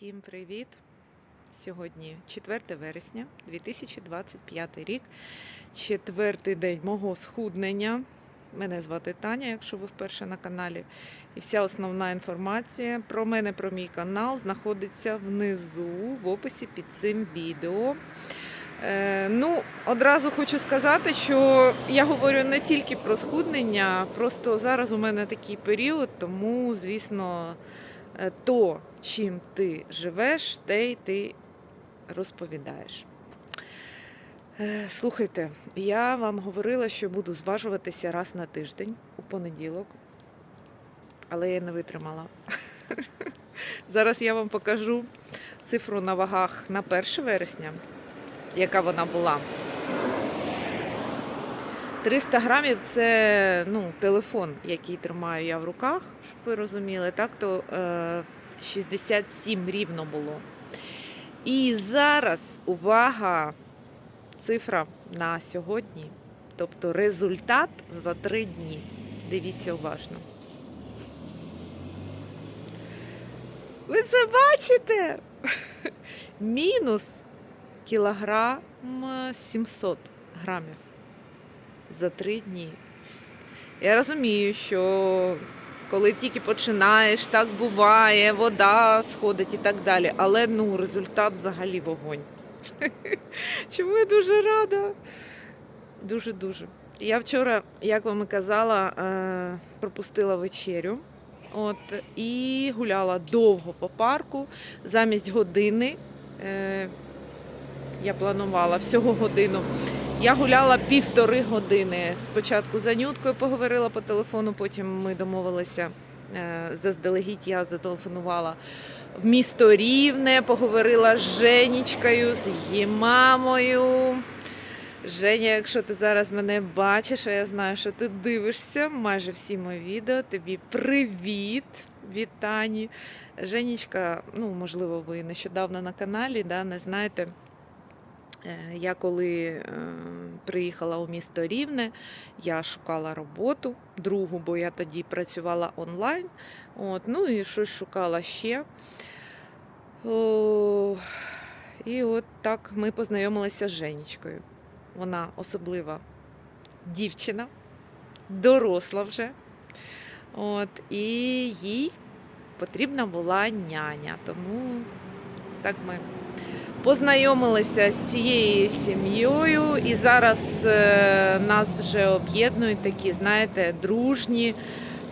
Всім привіт! Сьогодні 4 вересня 2025 рік, четвертий день мого схуднення. Мене звати Таня, якщо ви вперше на каналі. І вся основна інформація про мене, про мій канал знаходиться внизу в описі під цим відео. Е, ну, одразу хочу сказати, що я говорю не тільки про схуднення, просто зараз у мене такий період, тому, звісно, то, чим ти живеш, те й ти розповідаєш. Е, Слухайте, я вам говорила, що буду зважуватися раз на тиждень у понеділок, але я не витримала. Зараз я вам покажу цифру на вагах на 1 вересня, яка вона була. 300 грамів це ну, телефон, який тримаю я в руках, щоб ви розуміли. Так, то е, 67 рівно було. І зараз увага, цифра на сьогодні, тобто результат за три дні. Дивіться уважно. Ви це бачите? Мінус кілограм 700 грамів за три дні. Я розумію, що коли тільки починаєш, так буває, вода сходить і так далі. Але ну, результат взагалі вогонь. Чому я дуже рада? Дуже-дуже. Я вчора, як вам і казала, е, пропустила вечерю. От, і гуляла довго по парку замість години. Е, я планувала всього годину. Я гуляла півтори години. Спочатку з Анюткою поговорила по телефону, потім ми домовилися е, заздалегідь. Я зателефонувала в місто Рівне, поговорила з Женічкою, з її мамою. Женя, якщо ти зараз мене бачиш, а я знаю, що ти дивишся майже всі мої відео. Тобі привіт від Тані. Женічка, ну можливо, ви нещодавно на каналі, да, не знаєте. Е, Я коли е, приїхала у місто Рівне, я шукала роботу другу, бо я тоді працювала онлайн. От, ну і щось шукала ще. О, і от так ми познайомилися з Женічкою. Вона особлива дівчина, доросла вже. От, і їй потрібна була няня. Тому так ми познайомилися з цією сім'єю, і зараз е, нас вже об'єднують такі, знаєте, дружні,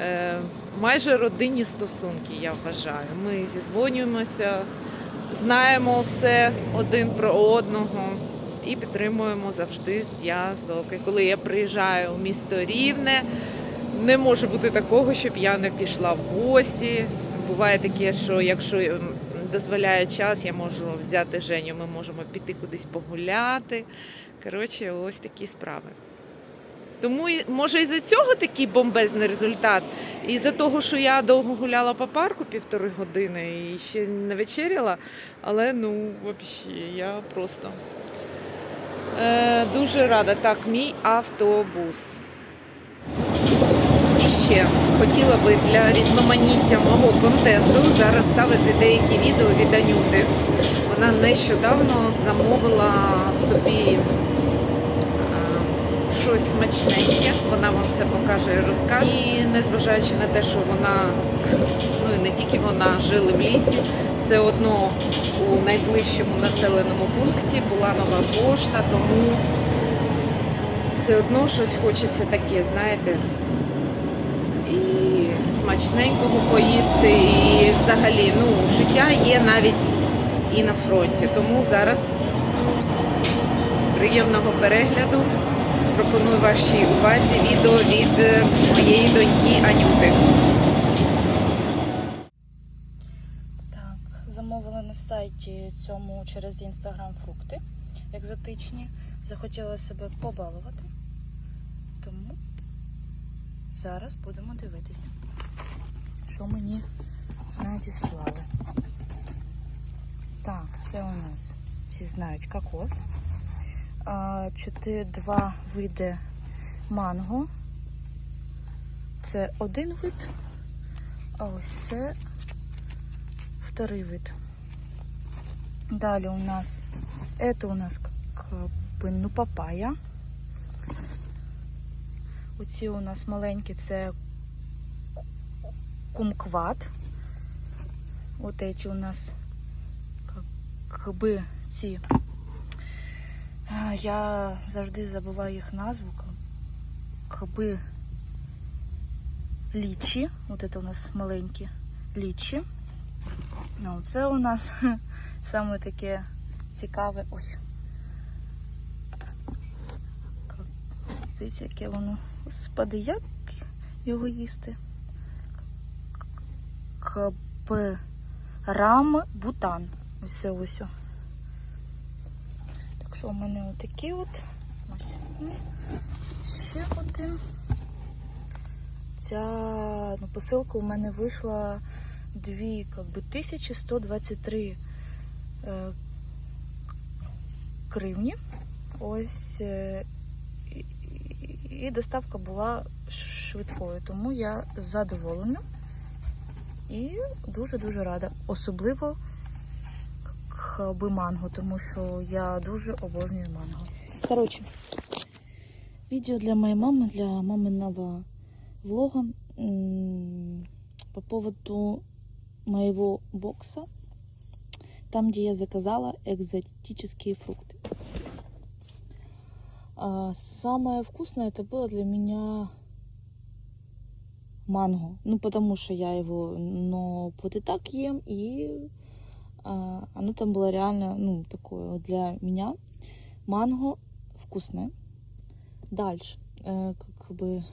е, майже родинні стосунки, я вважаю. Ми зізвонюємося, знаємо все один про одного і підтримуємо завжди зв'язок. І коли я приїжджаю у місто Рівне, не може бути такого, щоб я не пішла в гості. Буває таке, що якщо дозволяє час, я можу взяти Женю, ми можемо піти кудись погуляти. Коротше, ось такі справи. Тому може із-за цього такий бомбезний результат. І за того, що я довго гуляла по парку півтори години і ще не вечеряла, але ну, взагалі, я просто е, дуже рада. Так, мій автобус. І ще хотіла би для різноманіття мого контенту зараз ставити деякі відео від Анюти. Вона нещодавно замовила собі е, щось смачненьке, вона вам все покаже і розкаже. І незважаючи на те, що вона, ну і не тільки вона, жили в лісі, все одно у найближчому населеному пункті була нова пошта, тому все одно щось хочеться таке, знаєте, смачненького поїсти, і взагалі ну, життя є навіть і на фронті. Тому зараз приємного перегляду пропоную вашій увазі відео від е, моєї доньки Анюти. Так, замовила на сайті цьому через інстаграм фрукти екзотичні. Захотіла себе побалувати. Тому зараз будемо дивитися, що мені надіслали. Так, це у нас всі знають кокос. Чотири, два види манго. Це один вид, а ось це вторий вид. Далее у нас, это у нас ну, папая. Оці у нас маленькі, це кумкват. Эти у нас как ці. Я завжди забуваю їх назву. Как би лічі. От це у нас маленькі лічі. А це у нас саме таке цікаве. Как- Дивіться, яке воно. Господи, як його їсти? Каб рам бутан. Ось ось. Так що у мене отакі от. Ще один. Ця ну, посилка у мене вийшла дві, как би, 1123 е, гривні. Ось е, і- і доставка була швидкою, тому я задоволена і дуже-дуже рада. Особливо би манго, тому що я дуже обожнюю манго. Коротше, видео для моей мамы, для маминого влога м, по поводу моего бокса, там, где я заказала экзотические фрукты. А, самое вкусное это было для меня манго. Ну, потому что я его, но вот и так ем, и а, оно там было реально, ну, такое вот для меня. Манго вкусное. Дальше, э, как бы,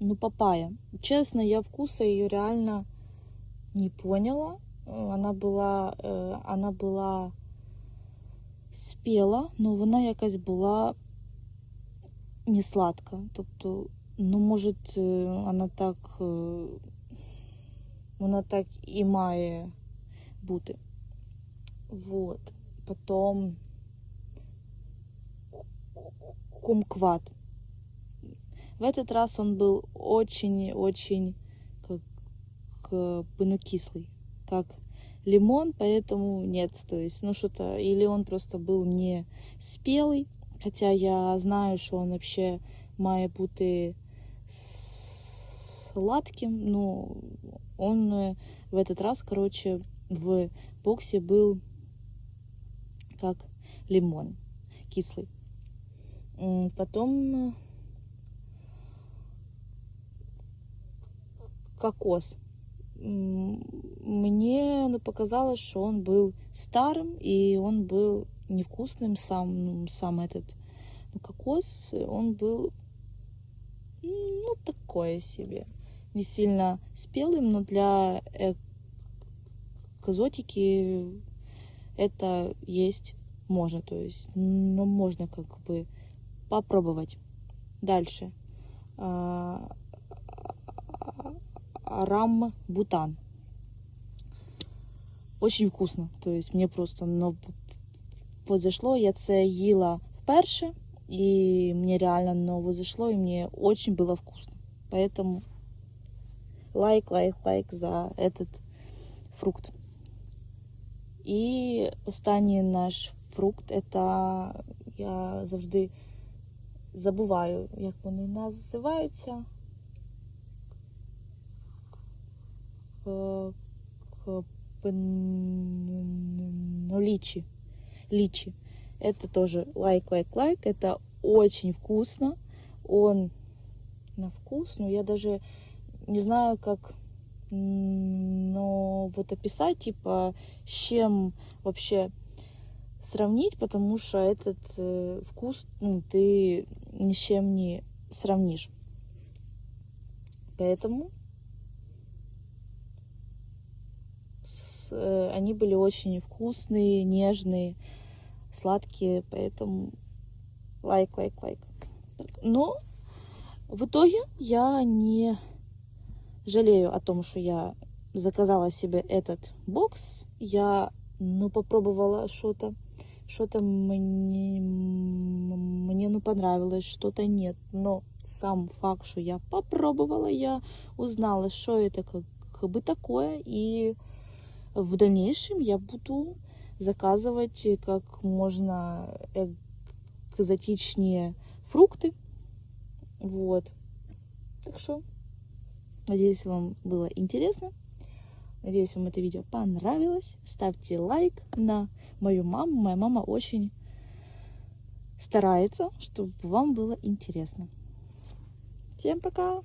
ну, папайя. Честно, я вкуса ее реально не поняла. Э, Она была, е, она була спіла, але вона якась була не сладка. Тобто, ну, може, е, вона так, е, вона так і має бути. Вот. Потом кумкват. В этот раз он был очень-очень как, как бы, ну, кислый, как лимон, поэтому нет, то есть, ну, что-то, или он просто был не спелый, хотя я знаю, що он вообще має бути сладким, но он э, в этот раз, короче, в боксе был как лимон, кислый. Потом э, кокос. Мне показалось, что он был старым, и он был невкусным сам, ну, сам этот ну, кокос, он был ну, такое себе. Не сильно спелым, но для э, экзотики это есть можно, то есть, ну, можно как бы попробовать. Дальше. А, Рам бутан. Очень вкусно. То есть мне просто ну, вот зашло. Я це їла вперше, і мені реально ну, зашло, і мені очень было вкусно. Поэтому лайк, лайк, лайк за этот фрукт. І останній наш фрукт, это я завжди забуваю, як вони називаються. Личи. Личи. Это тоже лайк, лайк, лайк. Это очень вкусно. Он на вкус, но я даже не знаю, как но вот описать, типа, с чем вообще сравнить, потому что этот э, вкус ну, ты ни с чем не сравнишь. Поэтому они были очень вкусные, нежные, сладкие, поэтому лайк, лайк, лайк. Но в итоге я не жалею о том, что я заказала себе этот бокс. Я, ну, попробовала что-то, что-то мне, мне, ну, понравилось, что-то нет. Но сам факт, что я попробовала, я узнала, что это как бы такое, и в дальнейшем я буду заказывать как можно экзотичнее фрукты. Вот. Так что, надеюсь, вам было интересно. Надеюсь, вам это видео понравилось. Ставьте лайк на мою маму. Моя мама очень старается, чтобы вам было интересно. Всем пока!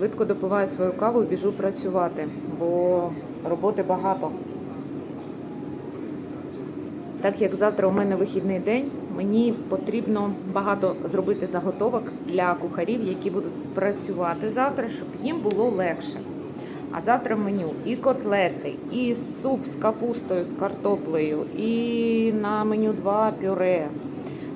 Швидко допиваю свою каву і біжу працювати, бо роботи багато. Так як завтра у мене вихідний день, мені потрібно багато зробити заготовок для кухарів, які будуть працювати завтра, щоб їм було легше. А завтра меню і котлети, і суп з капустою, з картоплею, і на меню два пюре.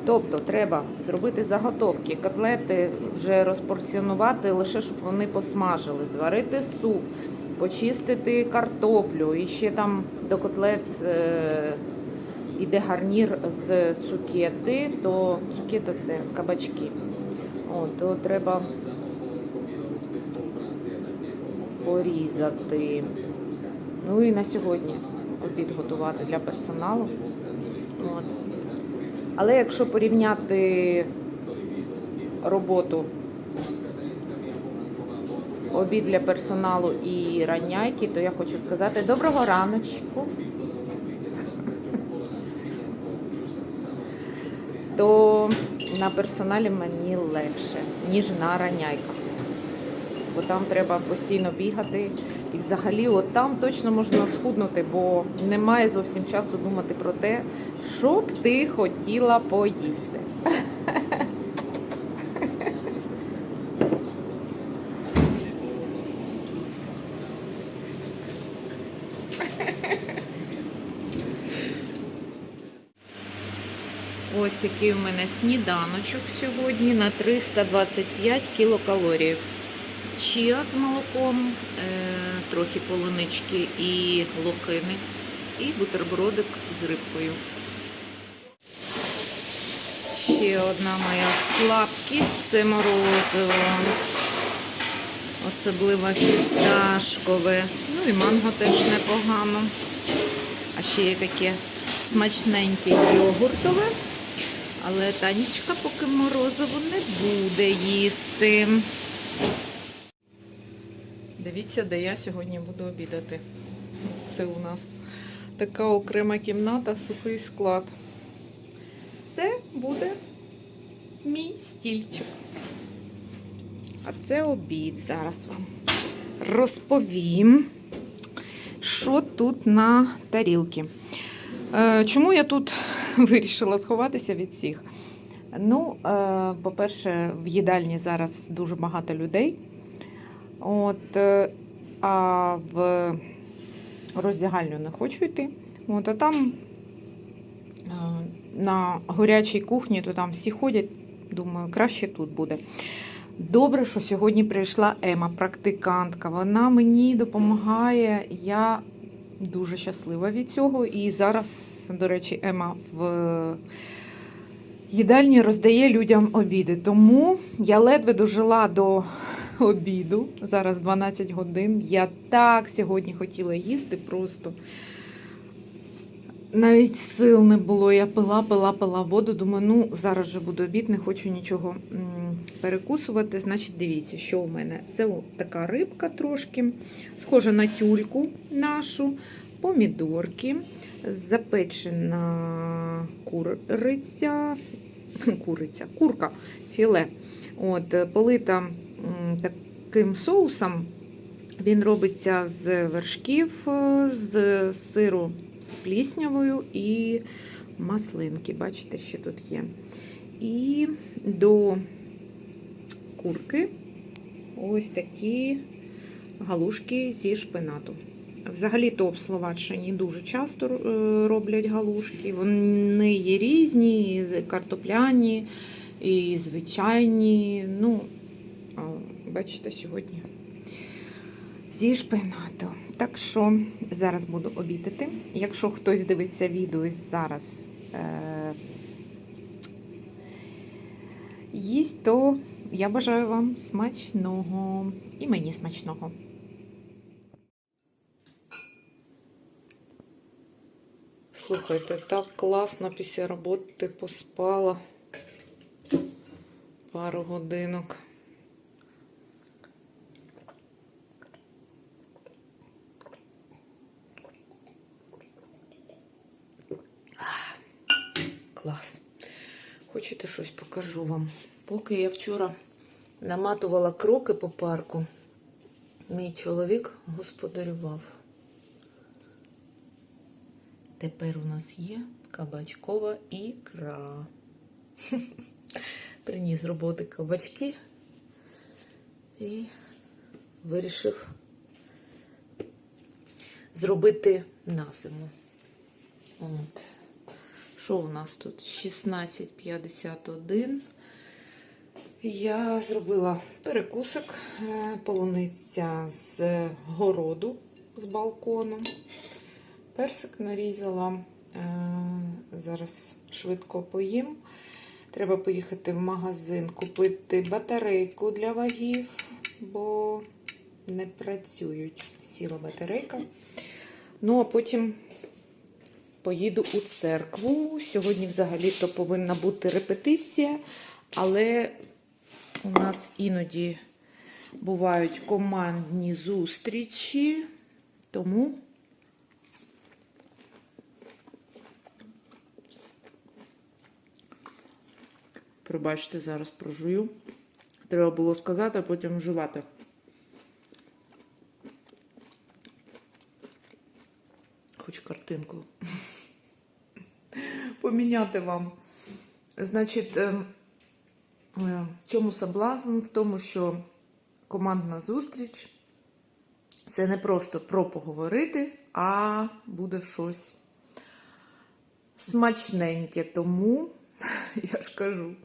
Тобто треба зробити заготовки, котлети вже розпорціонувати лише щоб вони посмажили, зварити суп, почистити картоплю і ще там до котлет е, іде гарнір з цукети, то цукета це кабачки. О, то треба порізати. Ну і на сьогодні обід готувати для персоналу. От. Але якщо порівняти роботу обід для персоналу і ранняйки, то я хочу сказати доброго раночку. То на персоналі мені легше, ніж на ранняйках. Бо там треба постійно бігати. І взагалі, от там точно можна схуднути, бо немає зовсім часу думати про те, що б ти хотіла поїсти. Ось такий у мене сніданочок сьогодні на 325 кілокалорій. Чіа з молоком, е, трохи полунички і лохини, і бутербродик з рибкою. Ще одна моя слабкість це морозиво. Особливо фісташкове. Ну і манго теж непогано. А ще є таке смачненьке йогуртове. Але Танечка поки морозиво не буде їсти. Дивіться, де я сьогодні буду обідати. Це у нас така окрема кімната, сухий склад. Це буде мій стільчик. А це обід. Зараз вам розповім, що тут на тарілці. Е, Чому я тут вирішила сховатися від всіх? Ну, е, по-перше, в їдальні зараз дуже багато людей. От, е, а в роздягальню не хочу йти. От, а там е, на гарячій кухні, то там всі ходять. Думаю, краще тут буде. Добре, що сьогодні прийшла Ема, практикантка. Вона мені допомагає. Я дуже щаслива від цього. І зараз, до речі, Ема в їдальні роздає людям обіди. Тому я ледве дожила до обіду. Зараз 12 годин. Я так сьогодні хотіла їсти просто. Навіть сил не було. Я пила, пила, пила воду. Думаю, ну зараз вже буде обід, не хочу нічого перекусувати. Значить, дивіться, що у мене. Це така рибка трошки, схожа на тюльку нашу, помідорки, запечена куриця, куриця, курка, філе. От, е, полита таким соусом. Він робиться з вершків, е, з сиру з пліснявою і маслинки. Бачите, що тут є. І до курки ось такі галушки зі шпинату. Взагалі-то в Словаччині дуже часто е, роблять галушки. Вони є різні, і картопляні, і звичайні. Ну, бачите, сьогодні зі шпинату. Так що зараз буду обідати. Якщо хтось дивиться відео зараз е- їсть, то я бажаю вам смачного і мені смачного. Слухайте, так класно після роботи поспала пару годинок. Клас. Хочете щось покажу вам? Поки я вчора наматувала кроки по парку, мій чоловік господарював. Тепер у нас є кабачкова ікра. Приніс роботи кабачки і вирішив зробити на зиму. От. Що у нас тут? 16,51. Я зробила перекусок, е, полуниця з городу, з балкону. Персик нарізала. Е, Зараз швидко поїм. Треба поїхати в магазин, купити батарейку для вагів, бо не працюють. Сіла батарейка. Ну, а потім поїду у церкву. Сьогодні взагалі-то повинна бути репетиція, але у нас іноді бувають командні зустрічі, тому Пробачте, зараз прожую. Треба було сказати, а потім вживати. Хоч картинку. Поміняти вам. Значить, ем, е, в чому соблазн? В тому, що командна зустріч це не просто про поговорити, а буде щось смачненьке. Тому я ж кажу,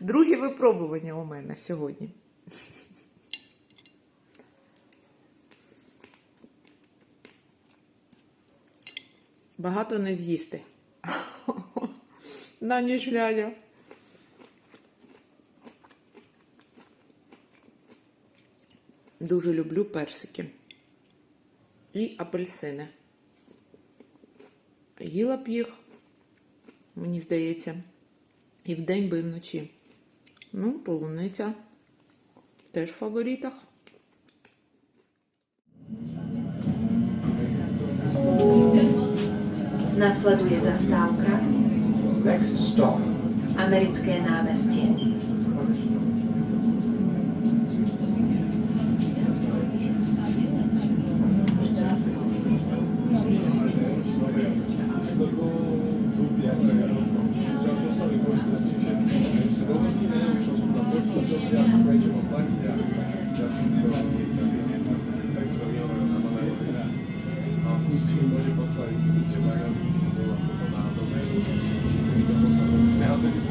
друге випробування у мене сьогодні. Багато не з'їсти. На ніч глядя. Дуже люблю персики і апельсини. Їла б їх, мені здається, і вдень би і вночі. Ну, полуниця теж в фаворитах. Nasleduje zastávka Next stop, Americké náměstí. I think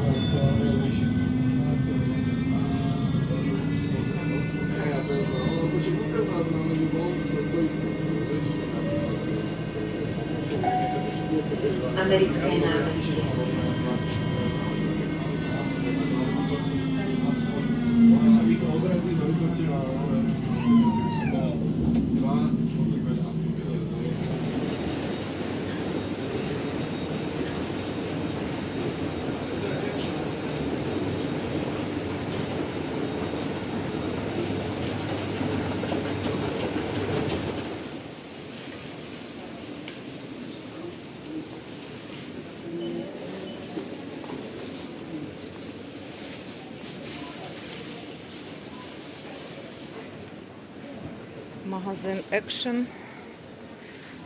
Магазин Action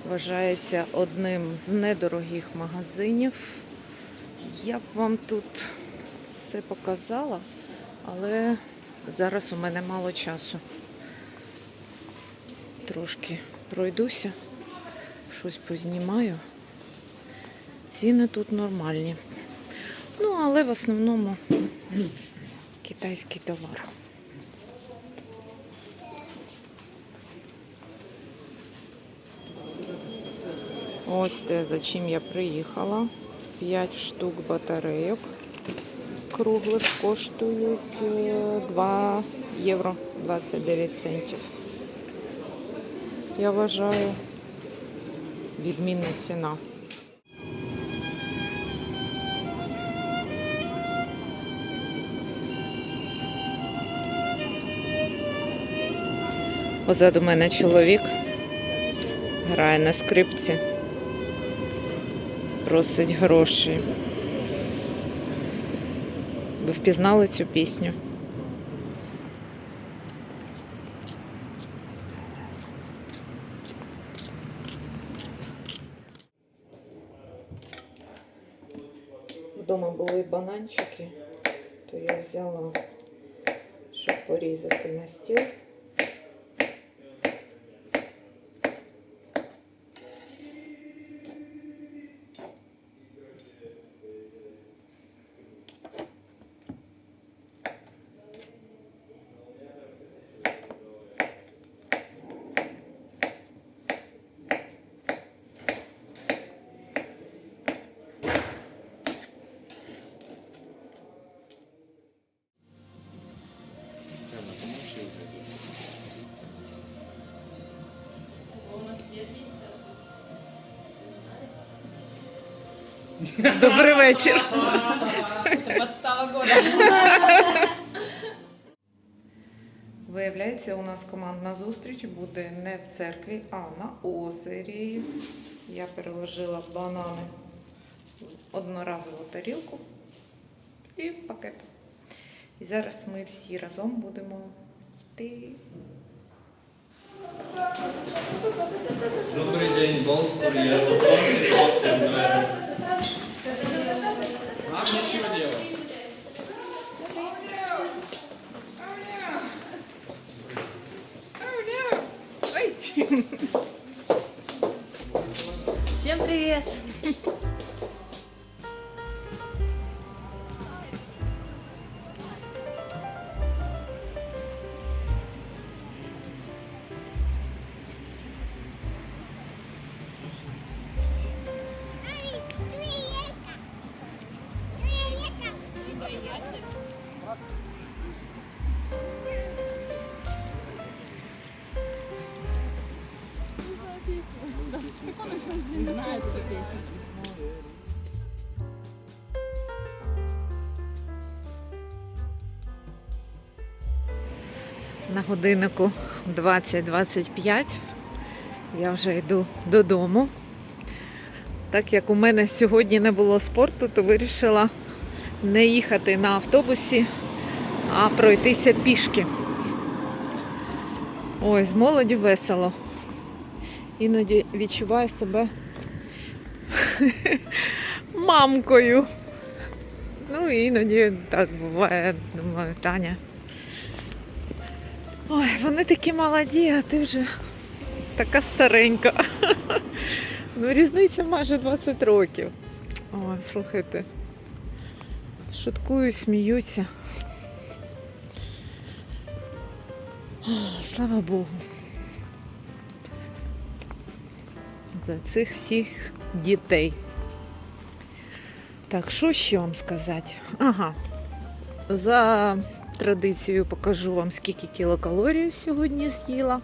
вважається одним з недорогих магазинів. Я б вам тут все показала, але зараз у мене мало часу. Трошки пройдуся, щось познімаю. Ціни тут нормальні. Ну, але в основному китайський товар. Ось те, за чим я приїхала. 5 штук батарейок круглих коштують е, 2 євро 29 центів. Я вважаю відмінна ціна. Позаду мене чоловік грає на скрипці, просить гроші. Ви впізнали цю пісню? Вдома були бананчики, то я взяла, щоб порізати на стіл. Добрий вечір. Виявляється, у нас командна зустріч буде не в церкві, а на озері. Я переложила банани в одноразову тарілку і в пакет. І зараз ми всі разом будемо йти. Добрий день, Бол кур'єр. Просим двері. Нам нечего делать. Всем привет! Годиннику 20.25 я вже йду додому. Так як у мене сьогодні не було спорту, то вирішила не їхати на автобусі, а пройтися пішки. Ой, з молоді весело. Іноді відчуваю себе мамкою. Ну, іноді так буває, думаю, Таня. Ой, вони такі молоді, а ти вже така старенька. Ну, різниця майже 20 років. Ой, слухайте. Шуткують, сміються. О, Слава Богу. За цих всіх дітей. Так, що ще вам сказати? Ага. За традицією покажу вам, скільки кілокалорій сьогодні з'їла.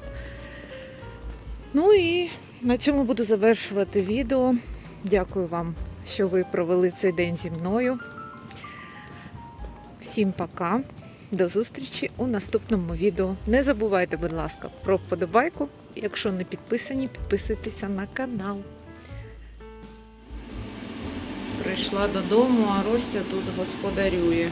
Ну і на цьому буду завершувати відео. Дякую вам, що ви провели цей день зі мною. Всім пока. До зустрічі у наступному відео. Не забувайте, будь ласка, про вподобайку. Якщо не підписані, підписуйтеся на канал. Прийшла додому, а Ростя тут господарює.